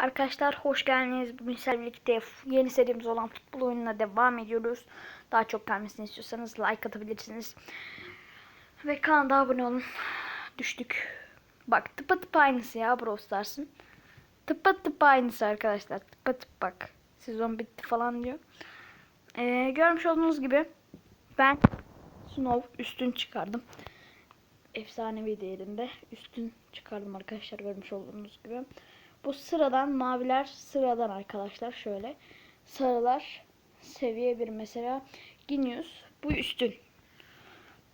Arkadaşlar hoş geldiniz. Bugün sizlerle birlikte yeni serimiz olan futbol oyununa devam ediyoruz. Daha çok gelmesini istiyorsanız like atabilirsiniz. Ve kanala abone olun. Düştük. Bak tıpa tıpa aynısı ya Brawl Stars'ın. Tıpa tıpa aynısı arkadaşlar. Tıpa tıpa bak. Sezon bitti falan diyor. Ee, görmüş olduğunuz gibi ben Snow üstün çıkardım. Efsanevi değerinde üstün çıkardım arkadaşlar görmüş olduğunuz gibi. Bu sıradan maviler sıradan arkadaşlar şöyle. Sarılar seviye bir mesela. Ginius bu üstün.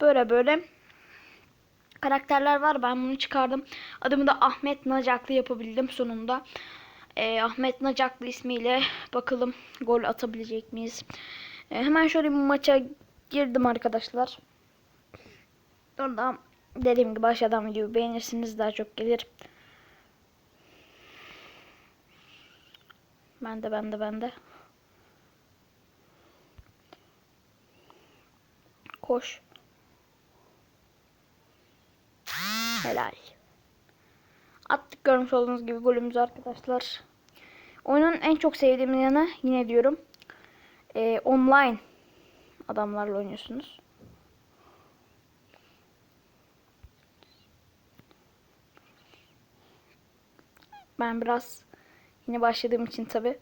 Böyle böyle karakterler var. Ben bunu çıkardım. Adımı da Ahmet Nacaklı yapabildim sonunda. Ee, Ahmet Nacaklı ismiyle bakalım gol atabilecek miyiz? Ee, hemen şöyle bir maça girdim arkadaşlar. Oradan dediğim gibi aşağıdan videoyu beğenirsiniz daha çok gelir. Ben de ben de ben de. Koş. Helal. Attık görmüş olduğunuz gibi golümüzü arkadaşlar. Oyunun en çok sevdiğim yanı yine diyorum. E, online adamlarla oynuyorsunuz. Ben biraz yine başladığım için tabi.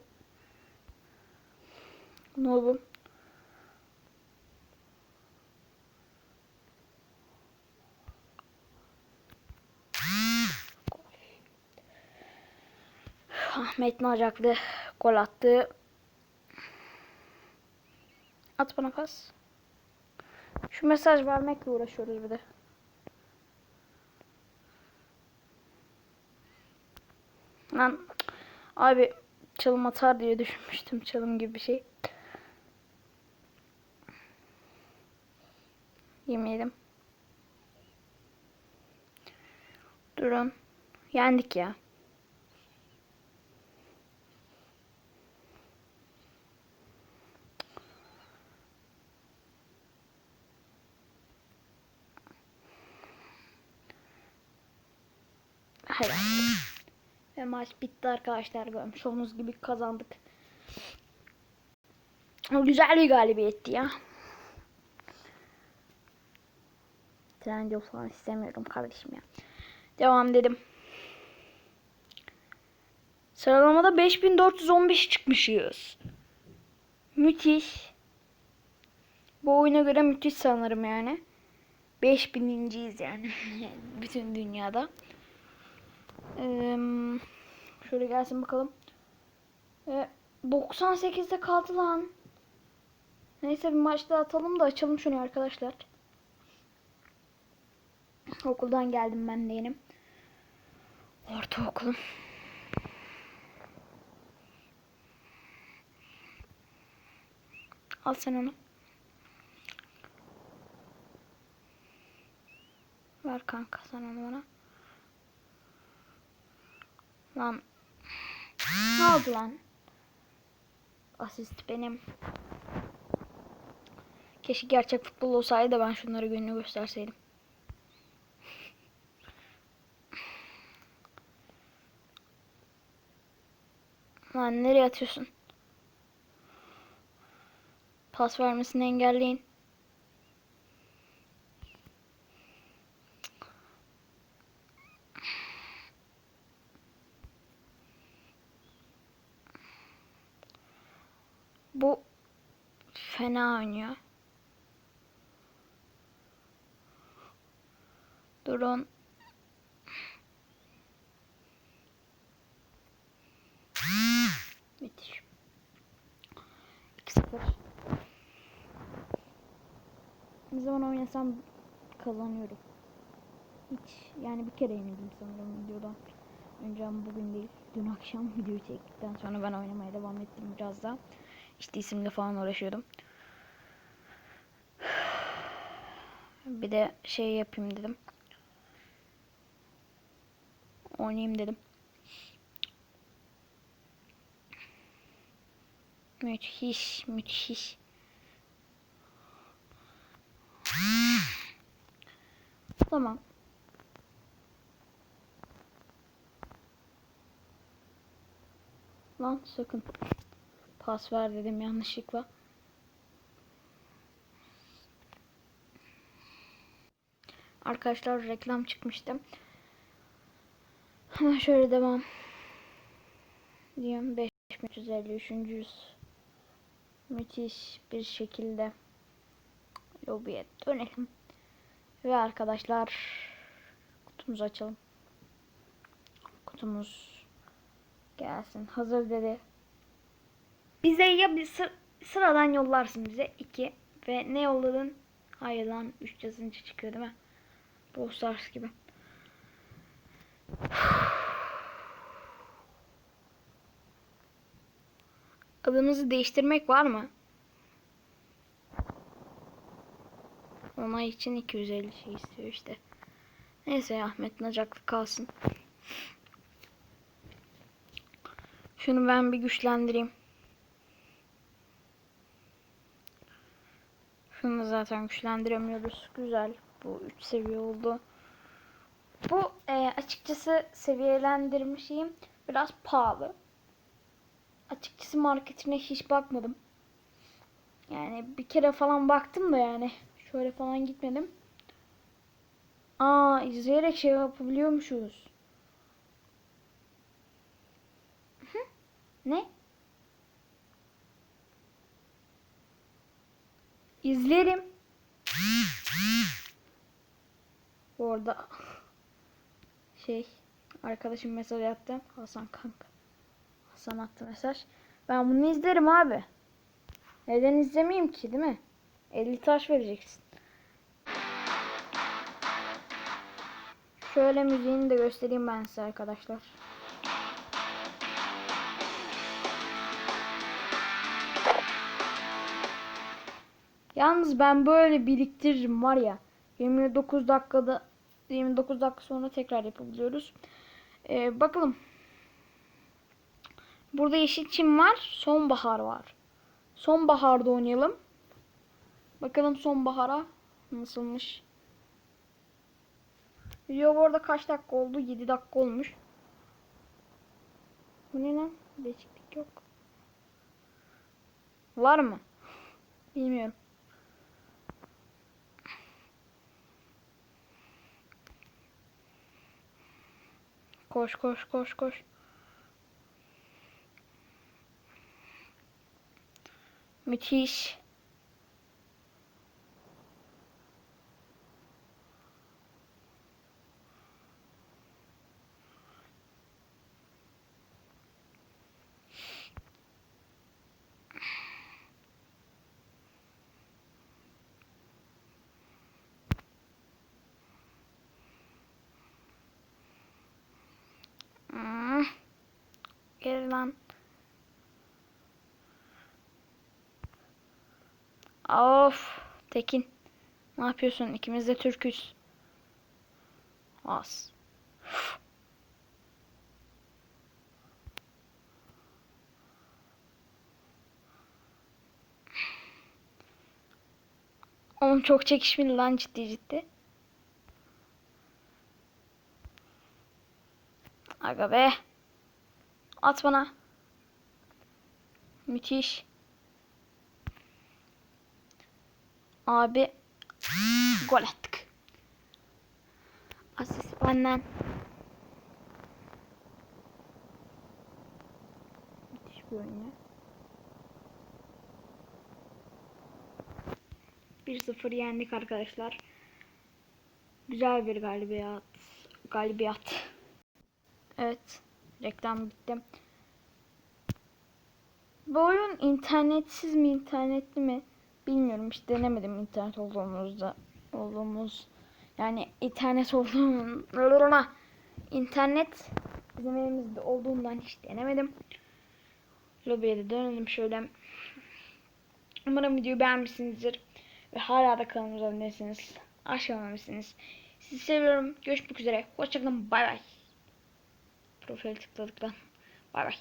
Noob'um. Ahmet Nacaklı gol attı. At bana pas. Şu mesaj vermekle uğraşıyoruz bir de. Lan abi çalım atar diye düşünmüştüm çalım gibi bir şey. Yemeyelim. Durun. Yendik ya. Hayır. Ve maç bitti arkadaşlar. Görmüş olduğunuz gibi kazandık. O güzel bir galibiyetti ya. Trendyol falan istemiyorum kardeşim ya. Devam dedim. Sıralamada 5415 çıkmışız. Müthiş. Bu oyuna göre müthiş sanırım yani. 5000.yiz yani. Bütün dünyada. Ee, şöyle gelsin bakalım. Ee, 98'de kaldı lan. Neyse bir maç daha atalım da açalım şunu arkadaşlar. Okuldan geldim ben de yenim. Ortaokulum. Al sen onu. Ver kanka sen onu bana. Lan. Ne oldu lan? Asist benim. Keşke gerçek futbol olsaydı da ben şunları gününü gösterseydim. Lan nereye atıyorsun? Pas vermesini engelleyin. Bu fena oynuyor. Durun. Müthiş. 2-0. Ne zaman oynasam kazanıyorum. Hiç yani bir kere yenildim sanırım videoda. Önce ama bugün değil. Dün akşam videoyu çektikten sonra ben oynamaya devam ettim biraz daha. İşte isimle falan uğraşıyordum. Bir de şey yapayım dedim. Oynayayım dedim. Müthiş, müthiş. Tamam. Lan sakın. Pas ver dedim yanlışlıkla. Arkadaşlar reklam çıkmıştı. Hemen şöyle devam. Diyeyim 5353. yüz. Müthiş bir şekilde lobiye dönelim. Ve arkadaşlar kutumuzu açalım. Kutumuz gelsin. Hazır dedi. Bize ya bir sı- sıradan yollarsın bize. 2 ve ne yolladın? Hayır lan 3 yazınca çıkıyor değil mi? Brawl Stars gibi. Adımızı değiştirmek var mı? Onay için 250 şey istiyor işte. Neyse Ahmet Nacaklı kalsın. Şunu ben bir güçlendireyim. Da zaten güçlendiremiyoruz. Güzel. Bu 3 seviye oldu. Bu e, açıkçası seviyelendirmişim biraz pahalı. Açıkçası marketine hiç bakmadım. Yani bir kere falan baktım da yani şöyle falan gitmedim. Aa izleyerek şey yapabiliyormuşuz. Hı? Ne? İzlerim. Bu arada şey arkadaşım mesaj attı. Hasan kanka. Hasan attı mesaj. Ben bunu izlerim abi. Neden izlemeyeyim ki değil mi? 50 taş vereceksin. Şöyle müziğini de göstereyim ben size arkadaşlar. Yalnız ben böyle biriktiririm var ya. 29 dakikada 29 dakika sonra tekrar yapabiliyoruz. Ee, bakalım. Burada Yeşilçin var. Sonbahar var. Sonbaharda oynayalım. Bakalım sonbahara nasılmış. Video bu arada kaç dakika oldu? 7 dakika olmuş. Bu ne lan? Değişiklik yok. Var mı? Bilmiyorum. Koş koş koş koş. Müthiş. Lan. Of. Tekin. Ne yapıyorsun? İkimiz de Türküz. Az. Oğlum çok çekişmeli lan ciddi ciddi. Aga be. At bana. Müthiş. Abi gol attık. Asist benden. Müthiş bir oyun ya. 1-0 yendik arkadaşlar. Güzel bir galibiyat. Galibiyat. Evet. Reklam bitti. Bu oyun internetsiz mi internetli mi bilmiyorum hiç denemedim internet olduğumuzda olduğumuz yani internet olduğum internet bizim elimizde olduğundan hiç denemedim. Lobiye de dönelim şöyle. Umarım videoyu beğenmişsinizdir ve hala da kanalımıza aboneyseniz aşamamışsınız. Sizi seviyorum. Görüşmek üzere. Hoşçakalın. Bay bay. Profil tıkladıktan. Bay bay.